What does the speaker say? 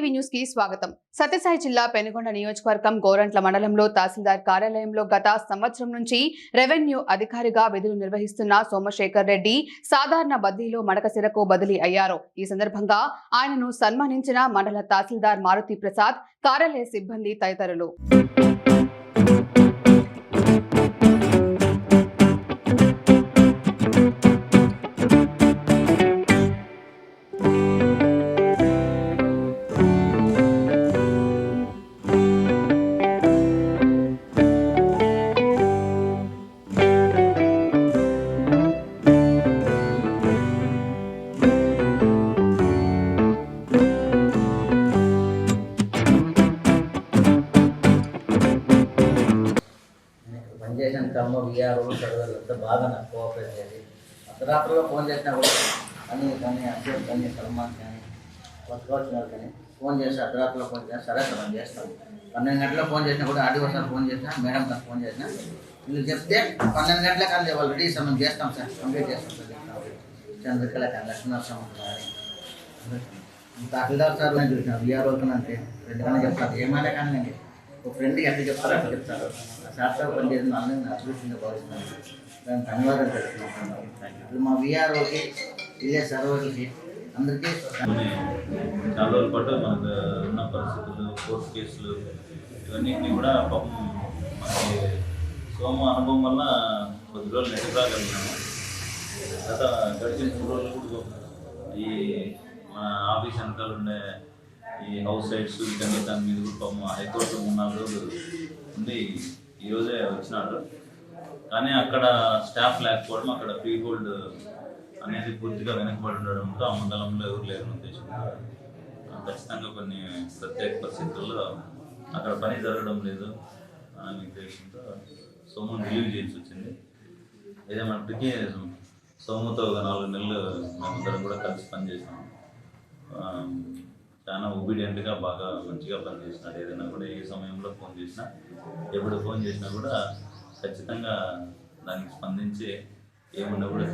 TV న్యూస్కి స్వాగతం. సత్యసాయి జిల్లా పెనుగొండ నియోజకవర్గం గోరంట్ల మండలంలో తహసీల్దార్ కార్యాలయంలో గత సంవత్సరం నుంచి రెవెన్యూ అధికారిగా విధులు నిర్వహిస్తున్న సోమశేఖర్ రెడ్డి సాధారణ బదిలీలో మడకసిరకు బదిలీ అయ్యారు. ఈ సందర్భంగా ఆయనను సన్మానించిన మండల తహసీల్దార్ మారుతి ప్రసాద్ కార్యాలయ సిబ్బంది తదితరులు. చేసిన కర్మ పనిచేసిన క్రమంలో విఆర్ఓ బాగా నాకు కోఆపరేట్ చేసి అర్ధరాత్రిలో ఫోన్ చేసినా కూడా అని కానీ అశోక్ కానీ సల్మాన్ కానీ కొత్తగా వాళ్ళు కానీ ఫోన్ చేసి అర్ధరాత్రిలో ఫోన్ చేసి సరే సార్ మనం చేస్తాం పన్నెండు గంటలకు ఫోన్ చేసినా కూడా ఆడి సార్ ఫోన్ చేసినా మేడం తను ఫోన్ చేసినా వీళ్ళు చెప్తే పన్నెండు గంటలకు కానీ వాళ్ళు రెడీ సార్ మేము చేస్తాం సార్ కంప్లీట్ చేస్తాం సార్ చంద్రకళ కానీ లక్ష్మీనరసింహ కానీ. తహసీల్దార్ సార్ నేను చూసిన విఆర్ఓకి అంటే రెండు గంటలు చెప్తారు ఏమైనా కానీ నేను ఒక ఫ్రెండ్కి ఎట్లా చెప్తారో అట్లా చెప్తారు. ఆ సార్తో పనిచేసిన వాళ్ళని నేను అదృష్టంగా భావిస్తున్నాను దానికి ధన్యవాదాలు తెలుస్తున్నాను ఇప్పుడు మా విఆర్ఓకి విలేజ్ సర్వర్కి అందరికీ చాలా రోజుల పాటు మనకు ఉన్న పరిస్థితులు కోర్టు కేసులు ఇవన్నీ కూడా పాపం మనకి సోమ అనుభవం వల్ల కొద్ది రోజులు నెట్టి రాగలిగినాము. గత గడిచిన మూడు రోజులు కూడా ఈ మన ఆఫీస్ వెనకాల ఉండే ఈ హౌస్ సైట్స్ ఇవన్నీ దాని మీద కూడా పాపం హైకోర్టు మూడు నాలుగు రోజులు ఉండి ఈరోజే వచ్చినాడు. కానీ అక్కడ స్టాఫ్ లేకపోవడం అక్కడ ఫ్రీ హోల్డ్ అనేది పూర్తిగా వెనకబడి ఉండడంతో ఆ మండలంలో ఎవరు లేరని ఉద్దేశం. ఖచ్చితంగా కొన్ని ప్రత్యేక పరిస్థితుల్లో అక్కడ పని జరగడం లేదు అనే ఉద్దేశంతో సోముని రిలీవ్ చేయాల్సి వచ్చింది. ఏదేమంటే సోముతో ఒక నాలుగు నెలలు మేమందరం కూడా కలిసి పనిచేసాం. చాలా ఒబీడియంట్గా బాగా మంచిగా పనిచేసినాడు ఏదైనా కూడా ఏ సమయంలో ఫోన్ చేసినా ఎప్పుడు ఫోన్ చేసినా కూడా ఖచ్చితంగా దానికి స్పందించి ఏమున్నా కూడా